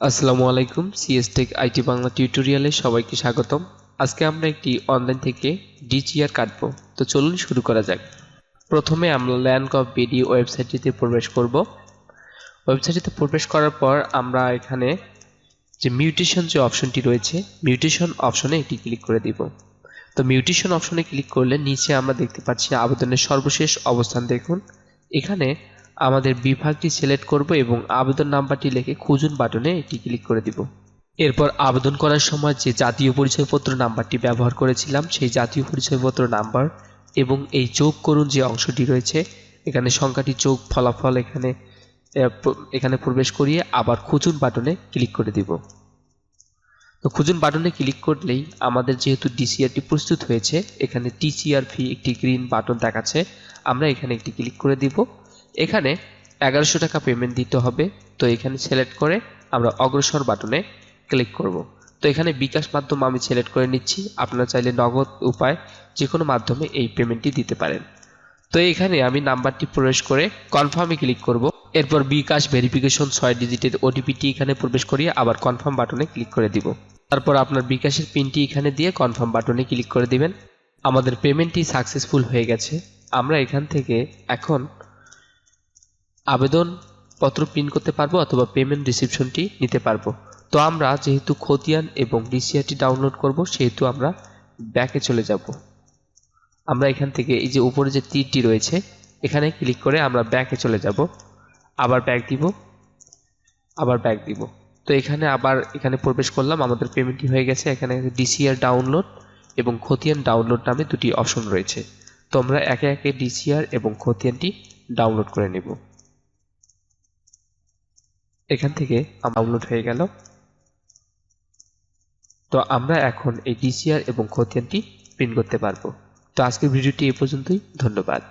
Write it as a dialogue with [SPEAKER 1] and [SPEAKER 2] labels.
[SPEAKER 1] আসসালামু আলাইকুম CS take IT Bangla টিউটোরিয়ালে সবাইকে স্বাগতম। আজকে আমরা একটি অনলাইন থেকে ডিজিআর কাটবো। তো চলুন শুরু করা যাক। প্রথমে আমরা ল্যান্ড অফ বিডি ওয়েবসাইটটিতে প্রবেশ করব। ওয়েবসাইটটিতে প্রবেশ করার পর আমরা এখানে যে মিউটেশন যে অপশনটি রয়েছে মিউটেশন অপশনে এটি ক্লিক করে দিব। তো মিউটেশন অপশনে ক্লিক করলে নিচে আমরা দেখতে পাচ্ছি আবেদনের সর্বশেষ অবস্থান দেখুন। এখানে আমাদের বিভাগটি সিলেক্ট করব এবং আবেদন নাম্বারটি লিখে খুঁজুন বাটনে এটি ক্লিক করে দিব। এরপর আবেদন করার সময় যে জাতীয় পরিচয়পত্র নাম্বারটি ব্যবহার করেছিলাম, সেই জাতীয় পরিচয়পত্র নাম্বার এবং এই যোগ করুন যে অংশটি রয়েছে, এখানে সংখ্যাটি যোগ ফলাফল এখানে এখানে প্রবেশ করিয়ে আবার খুঁজুন বাটনে ক্লিক করে দিব। তো খুঁজুন বাটনে ক্লিক করলেই আমাদের যেহেতু ডিসিআরটি প্রস্তুত হয়েছে, এখানে টিসিআর ফি একটি গ্রিন বাটন দেখাচ্ছে, আমরা এখানে একটি ক্লিক করে দিব। এখানে এগারোশো টাকা পেমেন্ট দিতে হবে। তো এখানে সিলেক্ট করে আমরা অগ্রসর বাটনে ক্লিক করব। তো এখানে বিকাশ মাধ্যম আমি সিলেক্ট করে নিচ্ছি। আপনারা চাইলে নগদ উপায় যে কোনো মাধ্যমে এই পেমেন্টটি দিতে পারেন। তো এখানে আমি নাম্বারটি প্রবেশ করে কনফার্মে ক্লিক করব। এরপর বিকাশ ভেরিফিকেশন ছয় ডিজিটের ওটিপিটি এখানে প্রবেশ করিয়ে আবার কনফার্ম বাটনে ক্লিক করে দিব। তারপর আপনার বিকাশের পিনটি এখানে দিয়ে কনফার্ম বাটনে ক্লিক করে দিবেন। আমাদের পেমেন্টটি সাকসেসফুল হয়ে গেছে। আমরা এখান থেকে এখন আবেদন পত্র প্রিন্ট করতে পারব অথবা পেমেন্ট রিসিপশনটি নিতে পারব। তো আমরা যেহেতু খতিয়ান এবং ডিসিআরটি ডাউনলোড করব, সেহেতু আমরা ব্যাকে চলে যাব। আমরা এখান থেকে এই যে উপরে যে তীরটি রয়েছে, এখানে ক্লিক করে আমরা ব্যাকে চলে যাব। আবার ব্যাক দিব, আবার ব্যাক দিব। তো এখানে আবার এখানে প্রবেশ করলাম, আমাদের পেমেন্টটি হয়ে গেছে। এখানে ডিসিআর ডাউনলোড এবং খতিয়ান ডাউনলোড নামে দুটি অপশন রয়েছে। তো আমরা একে একে ডিসিআর এবং খতিয়ানটি ডাউনলোড করে নেব। এখান থেকে আপলোড হয়ে গেল। তো আমরা এখন এই ডিসিআর এবং খতিয়ানটি প্রিন্ট করতে পারব। তো আজকের ভিডিওটি এ পর্যন্তই। ধন্যবাদ।